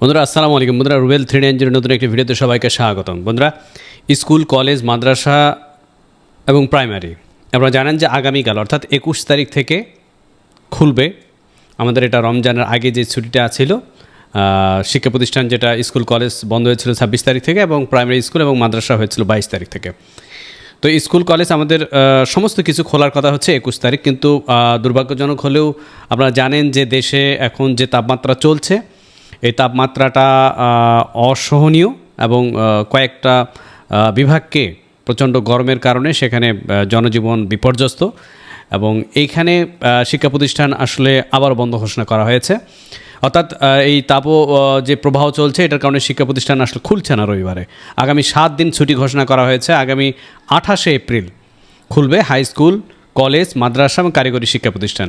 বন্ধুরা, আসসালামু আলাইকুম। বন্ধুরা, রুবেল থ্রি নাইন জিরো নতুন একটি ভিডিওতে সবাইকে স্বাগতম। বন্ধুরা, স্কুল, কলেজ, মাদ্রাসা এবং প্রাইমারি, আপনারা জানেন যে আগামীকাল, অর্থাৎ একুশ তারিখ থেকে খুলবে আমাদের এটা রমজানের আগে যে ছুটিটা ছিল শিক্ষা প্রতিষ্ঠান যেটা স্কুল, কলেজ বন্ধ হয়েছিল ছাব্বিশ তারিখ থেকে এবং প্রাইমারি স্কুল এবং মাদ্রাসা হয়েছিল বাইশ তারিখ থেকে। তো স্কুল, কলেজ আমাদের সমস্ত কিছু খোলার কথা হচ্ছে একুশ তারিখ, কিন্তু দুর্ভাগ্যজনক হলেও আপনারা জানেন যে দেশে এখন যে তাপমাত্রা চলছে এই তাপমাত্রাটা অসহনীয় এবং কয়েকটা বিভাগকে প্রচণ্ড গরমের কারণে সেখানে জনজীবন বিপর্যস্ত এবং এইখানে শিক্ষা প্রতিষ্ঠান আসলে আবার বন্ধ ঘোষণা করা হয়েছে। অর্থাৎ এই তাপ যে প্রবাহ চলছে, এটার কারণে শিক্ষা প্রতিষ্ঠান আসলে খুলছে না রবিবারে। আগামী সাত দিন ছুটি ঘোষণা করা হয়েছে। আগামী আঠাশে এপ্রিল খুলবে হাই স্কুল, কলেজ, মাদ্রাসা এবং কারিগরি শিক্ষা প্রতিষ্ঠান।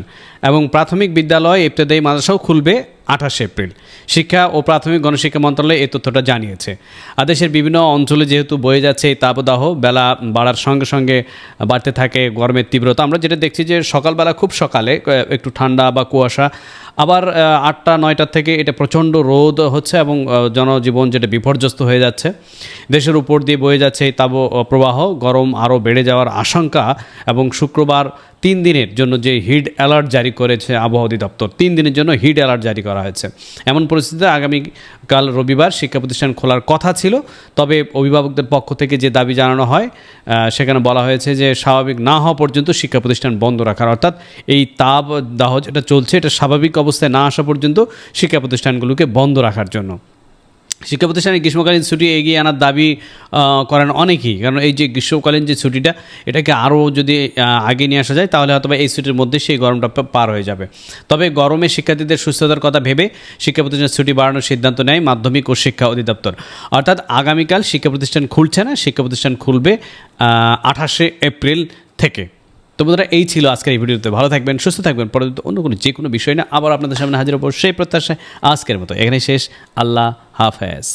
এবং প্রাথমিক বিদ্যালয় ইবতদায়ী মাদ্রাসাও খুলবে আঠাশে এপ্রিল। শিক্ষা ও প্রাথমিক গণশিক্ষা মন্ত্রণালয় এই তথ্যটা জানিয়েছে। আর দেশের বিভিন্ন অঞ্চলে যেহেতু বয়ে যাচ্ছে এই তাপদাহ, বেলা বাড়ার সঙ্গে সঙ্গে বাড়তে থাকে গরমের তীব্রতা। আমরা যেটা দেখছি যে সকালবেলা খুব সকালে একটু ঠান্ডা বা কুয়াশা, আবার আটটা, নয়টার থেকে এটা প্রচণ্ড রোদ হচ্ছে এবং জনজীবন যেটা বিপর্যস্ত হয়ে যাচ্ছে। দেশের উপর দিয়ে বয়ে যাচ্ছে এই তাপ প্রবাহ, গরম আরও বেড়ে যাওয়ার আশঙ্কা এবং শুক্রবার তিন দিনের জন্য যে হিট অ্যালার্ট জারি করেছে আবহাওয়া অধিদপ্তর, তিন দিনের জন্য হিট অ্যালার্ট জারি করা হয়েছে। এমন পরিস্থিতিতে আগামীকাল রবিবার শিক্ষা প্রতিষ্ঠান খোলার কথা ছিল, তবে অভিভাবকদের পক্ষ থেকে যে দাবি জানানো হয় সেখানে বলা হয়েছে যে স্বাভাবিক না হওয়া পর্যন্ত শিক্ষা প্রতিষ্ঠান বন্ধ রাখার, অর্থাৎ এই তাপ দাহ যেটা চলছে, এটা স্বাভাবিক অবস্থায় না আসা পর্যন্ত শিক্ষা প্রতিষ্ঠানগুলোকে বন্ধ রাখার জন্য। শিক্ষা প্রতিষ্ঠানে গ্রীষ্মকালীন ছুটি এগিয়ে আনার দাবি করেন অনেকেই। কারণ এই যে গ্রীষ্মকালীন যে ছুটিটা, এটাকে আরও যদি আগে নিয়ে আসা যায়, তাহলে হয়তো বা এই ছুটির মধ্যে সেই গরমটা পার হয়ে যাবে। তবে গরমে শিক্ষার্থীদের সুস্থতার কথা ভেবে শিক্ষা প্রতিষ্ঠানের ছুটি বাড়ানোর সিদ্ধান্ত নেয় মাধ্যমিক ও শিক্ষা অধিদপ্তর। অর্থাৎ আগামীকাল শিক্ষা প্রতিষ্ঠান খুলছে না শিক্ষা প্রতিষ্ঠান খুলবে আঠাশে এপ্রিল থেকে। তো বন্ধুরা, এই ছিল আজকের এই ভিডিওতে। ভালো থাকবেন, সুস্থ থাকবেন, পরবর্তী অন্য কোনো যে কোনো বিষয় না আবার আপনাদের সামনে হাজির হব। সেই প্রত্যাশায় আজকের মতো। এখানে শেষ। আল্লাহ হাফেজ।